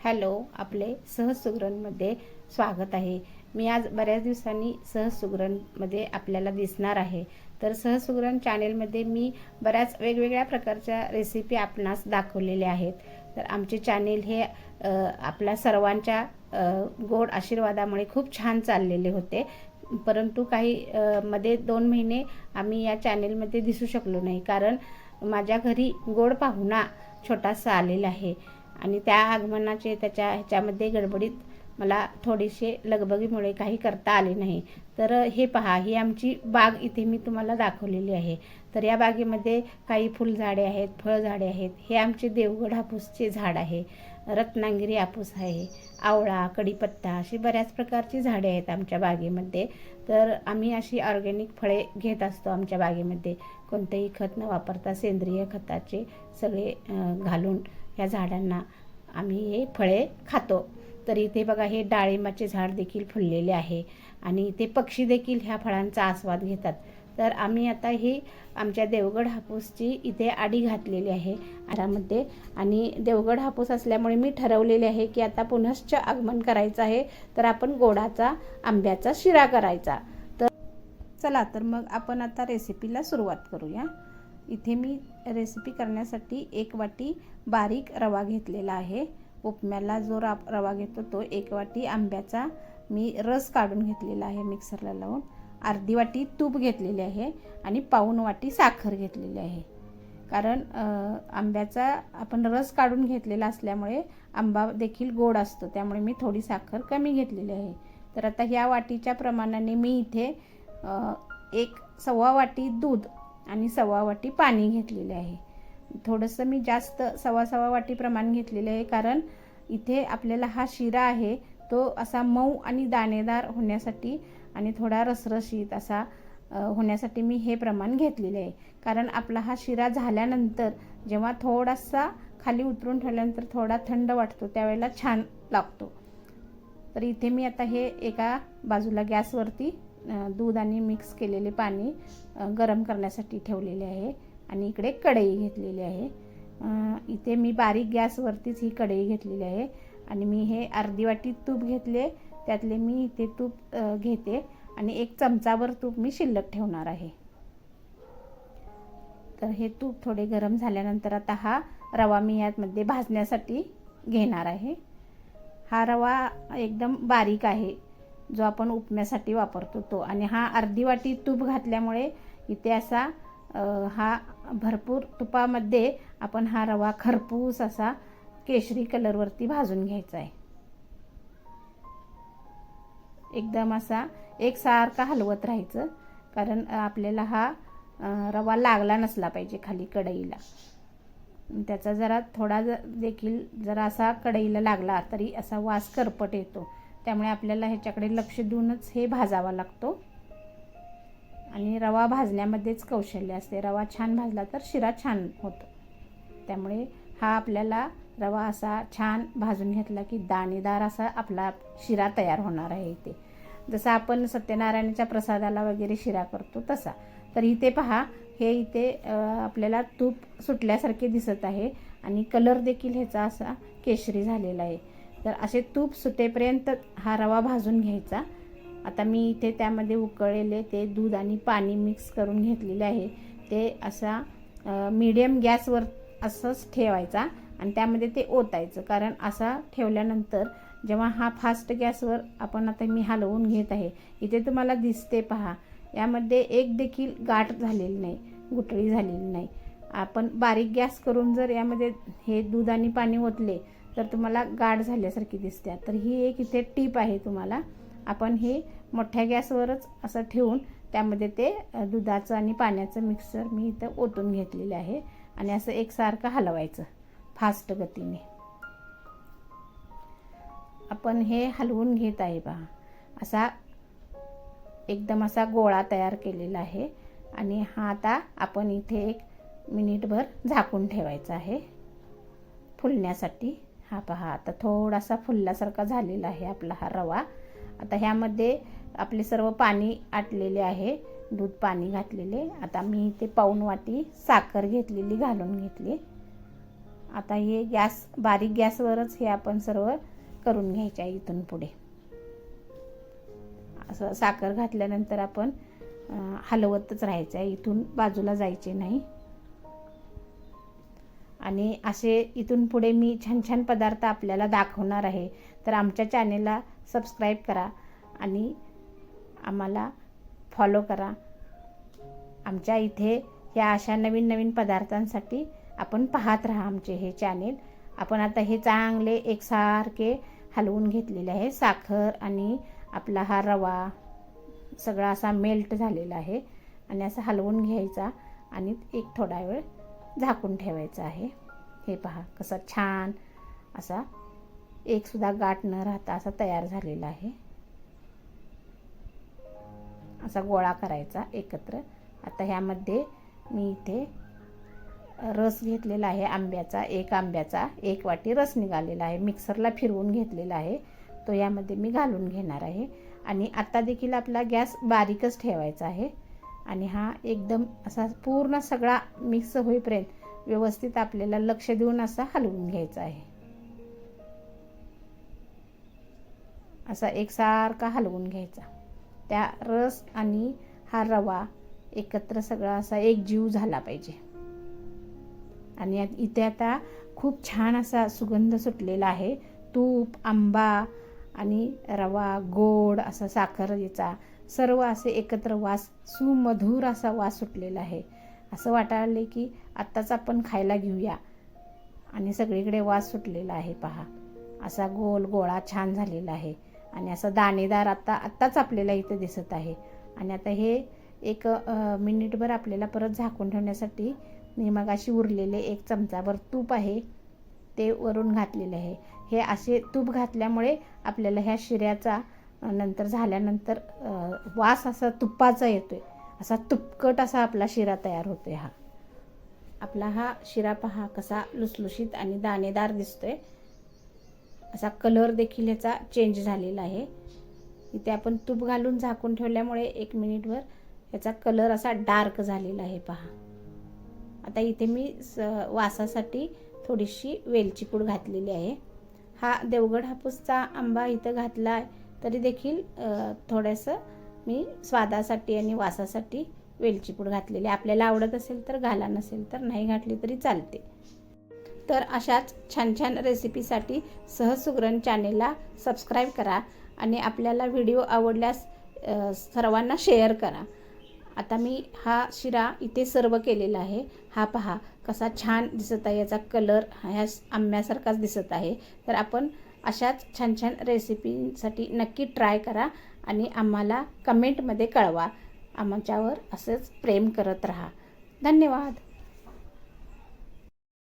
Hello आपले सहज सुगरणमध्ये स्वागत आहे. मी आज बऱ्याच दिवसांनी सहज सुगरणमध्ये आपल्याला दिसणार आहे. तर सहज सुगरण चॅनेलमध्ये मी बऱ्याच वेगवेगळ्या प्रकारच्या रेसिपी आपणास दाखवलेल्या आहेत. तर आमचे चॅनेल हे आपल्या सर्वांच्या गोड आशीर्वादामुळे खूप छान चाललेले होते. परंतु काही मध्ये दोन महिने आम्ही या चॅनेलमध्ये दिसू शकलो नाही. कारण माझ्या घरी गोड पाहुणा छोटासा आलेला आहे. आणि त्या आगमनाचे त्याच्या ह्याच्यामध्ये गडबडीत मला थोडीशी लगबगीमुळे काही करता आले नाही. तर हे पहा ही आमची बाग इथे मी तुम्हाला दाखवलेली आहे. तर या बागेमध्ये काही फुलझाडे आहेत फळझाडे आहेत. हे आमचे देवगड हापूसचे झाड आहे. रत्नागिरी हापूस आहे आवळा कढीपत्ता अशी बऱ्याच प्रकारची झाडे आहेत आमच्या बागेमध्ये. तर आम्ही अशी ऑर्गॅनिक फळे घेत असतो आमच्या बागेमध्ये. कोणतेही खत न वापरता सेंद्रिय खताचे सगळे घालून ह्या झाडांना आम्ही हे फळे खातो. तर इथे बघा हे डाळिंबाचे झाड देखील फुललेले आहे आणि इथे पक्षी देखील ह्या फळांचा आस्वाद घेतात. तर आम्ही आता ही आमच्या देवगड हापूसची इथे आडी घातलेली आहे आरामध्ये आणि देवगड हापूस असल्यामुळे मी ठरवलेले आहे की आता पुनश्च आगमन करायचं आहे. तर आपण गोडाचा आंब्याचा शिरा करायचा. तर चला तर मग आपण आता रेसिपीला सुरुवात करूया. इथे मी रेसिपी करण्यासाठी एक वाटी बारीक रवा घेतलेला आहे. उपम्याला जो रा रवा घेतो तो एक वाटी आंब्याचा मी रस काढून घेतलेला आहे मिक्सरला लावून. अर्धी वाटी तूप घेतलेली आहे आणि पाऊण वाटी साखर घेतलेली आहे. कारण आंब्याचा आपण रस काढून घेतलेला असल्यामुळे आंबा देखील गोड असतो. त्यामुळे मी थोडी साखर कमी घेतलेली आहे. तर आता ह्या वाटीच्या प्रमाणाने मी इथे एक सव्वा वाटी दूध आणि सव्वा वाटी पाणी घेतलेले आहे. थोडंसं मी जास्त सव्वा सव्वा वाटी प्रमाण घेतलेले आहे कारण इथे आपल्याला हा शिरा आहे तो असा मऊ आणि दाणेदार होण्यासाठी आणि थोडा रसरशीत असा होण्यासाठी मी हे प्रमाण घेतलेले आहे. कारण आपला हा शिरा झाल्यानंतर जेव्हा थोडासा खाली उतरून ठेवल्यानंतर थोडा थंड वाटतो त्यावेळेला छान लागतो. तर इथे मी आता हे एका बाजूला गॅसवरती दूध आणि मिक्स केलेले पाणी गरम करण्यासाठी ठेवलेले आहे आणि इकडे कढई घेतलेली आहे. इथे मी बारीक गॅसवरतीच ही कढई घेतलेली आहे आणि मी हे अर्धी वाटी तूप घेतले त्यातले मी इथे तूप घेते आणि एक चमचावर तूप मी शिल्लक ठेवणार आहे. तर हे तूप थोडे गरम झाल्यानंतर आता हा रवा मी यातमध्ये भाजण्यासाठी घेणार आहे. हा रवा एकदम बारीक आहे. जो आपण उपण्यासाठी वापरतो तो. आणि हा अर्धी वाटी तूप घातल्यामुळे इथे असा हा भरपूर तुपामध्ये आपण हा रवा खरपूस असा केशरी कलरवरती भाजून घ्यायचा आहे. एकदम असा एकसारखा हलवत राहायचं कारण आपल्याला हा रवा लागला नसला पाहिजे खाली कढईला. त्याचा जरा थोडा ज देखील जरा असा कढईला लागला तरी असा वास करपट येतो. त्यामुळे आपल्याला ह्याच्याकडे लक्ष देऊनच हे भाजावा लागतो. आणि रवा भाजण्यामध्येच कौशल्य असते. रवा छान भाजला तर शिरा छान होतो. त्यामुळे हा आपल्याला रवा असा छान भाजून घेतला की दाणेदार असा आपला शिरा तयार होणार आहे इथे. जसं आपण सत्यनारायणाच्या प्रसादाला वगैरे शिरा करतो तसा. तर इथे पहा हे इथे आपल्याला तूप सुटल्यासारखे दिसत आहे. आणि कलर देखील ह्याचा असा केशरी झालेला आहे. तर असे तूप सुटेपर्यंत हा रवा भाजून घ्यायचा. आता मी इथे त्यामध्ये उकळलेले ते दूध आणि पाणी मिक्स करून घेतलेले आहे. ते असा मीडियम गॅसवर असंच ठेवायचा आणि त्यामध्ये ते ओतायचं. कारण असा ठेवल्यानंतर जेव्हा हा फास्ट गॅसवर आपण आता मी हलवून घेत आहे इथे तुम्हाला दिसते पहा यामध्ये एक देखील गाठ झालेली नाही गुटळी झालेली नाही. आपण बारीक गॅस करून जर यामध्ये हे दूध आणि पाणी ओतले तर तुम्हाला गाठ झाल्यासारखी दिसते. तर ही एक इथे टीप आहे तुम्हाला. आपण हे मोठ्या गॅसवरच असं ठेवून त्यामध्ये ते दुधाचं आणि पाण्याचं मिक्सर मी इथं ओतून घेतलेले आहे. आणि असं एकसारखं हलवायचं फास्ट गतीने. आपण हे हलवून घेत आहे पहा. असा एकदम असा गोळा तयार केलेला आहे. आणि हा आता आपण इथे एक मिनिटभर झाकून ठेवायचा आहे. फुलण्यासाठी. हा पहा आता थोडासा फुलल्यासारखा झालेला आहे आपला हा रवा. आता ह्यामध्ये आपले सर्व पाणी आटलेले आहे दूध पाणी घातलेले. आता मी इथे पाऊन वाटी साखर घेतलेली घालून घेतली. आता हे गॅस बारीक गॅसवरच हे आपण सर्व करून घ्यायचे आहे इथून पुढे. असं साखर घातल्यानंतर आपण हलवतच राहायचं आहे. इथून बाजूला जायचे नाही. आणि असे इथून पुढे मी छान छान पदार्थ आपल्याला दाखवणार आहे. तर आमच्या चॅनेलला सबस्क्राईब करा आणि आम्हाला फॉलो करा. आमच्या इथे या अशा नवीन नवीन पदार्थांसाठी आपण पाहत राहा आमचे हे चॅनेल आपण आता हे चांगले एकसारखे हलवून घेतलेले आहे. साखर आणि आपला हा रवा सगळा असा मेल्ट झालेला आहे. आणि असं हलवून घ्यायचा आणि एक थोडा वेळ झाकून ठेवायचं आहे. हे पहा कसा छान असा एकसुद्धा गाठ न राहता असा तयार झालेला आहे. असा गोळा करायचा एकत्र. आता ह्यामध्ये मी इथे रस घेतलेला आहे आंब्याचा एक आंब्याचा एक वाटी रस निघालेला आहे. मिक्सरला फिरवून घेतलेला आहे. तो यामध्ये मी घालून घेणार आहे. आणि आत्ता देखील आपला गॅस बारीकच ठेवायचा आहे. आणि हा एकदम असा पूर्ण सगळा मिक्स होईपर्यंत व्यवस्थित आपल्याला लक्ष देऊन असा हलवून घ्यायचा आहे. असा एकसारखा हलवून घ्यायचा. त्या रस आणि हा रवा एकत्र सगळा असा एक जीव झाला पाहिजे. आणि इथे आता खूप छान असा सुगंध सुटलेला आहे. तूप आंबा आणि रवा गोड असा साखर याचा सर्व असे एकत्र वास सुमधुर असा वास सुटलेला आहे. असं वाटायला की आत्ताच आपण खायला घेऊया. आणि सगळीकडे वास सुटलेला आहे पहा. असा गोल गोळा छान झालेला आहे. आणि असं दाणेदार आत्ता आत्ताच आपल्याला इथं दिसत आहे. आणि आता हे एक मिनिटभर आपल्याला परत झाकून ठेवण्यासाठी मी मगाशी उरलेले एक चमचाभर तूप आहे ते वरून घातलेले आहे. हे असे तूप घातल्यामुळे आपल्याला ह्या शिऱ्याचा नंतर झाल्यानंतर वास असा तुपाचा आहे असा तुपकट असा आपला शिरा तयार होतोय हा. आपला हा शिरा पहा कसा लुसलुशीत आणि दाणेदार दिसतो आहे असा कलर देखील ह्याचा चेंज झालेला आहे. इथे आपण तूप घालून झाकून ठेवल्यामुळे एक मिनिटवर याचा कलर असा डार्क झालेला आहे पहा. आता इथे मी स वासासाठी थोडीशी वेलची पूड घातलेली आहे. हा देवगड हापूसचा आंबा इथं घातला आहे तरी देखील थोडंसं मी स्वादासाठी आणि वासासाठी वेलचीपूड घातलेली. आहे आपल्याला आवडत असेल तर घाला नसेल तर नाही घातली तरी चालते. तर अशाच छान छान रेसिपीसाठी सहज सुगरण चॅनेलला सबस्क्राईब करा आणि आपल्याला व्हिडिओ आवडल्यास सर्वांना शेअर करा. आता मी हा शिरा इथे सर्व केलेला आहे. हा पहा कसा छान दिसत आहे याचा कलर ह्या आंब्यासारखाच दिसत आहे. तर आपण अशाच छान छान रेसिपींसाठी नक्की ट्राय करा आणि आम्हाला कमेंटमध्ये कळवा. आमच्यावर असंच प्रेम करत राहा. धन्यवाद.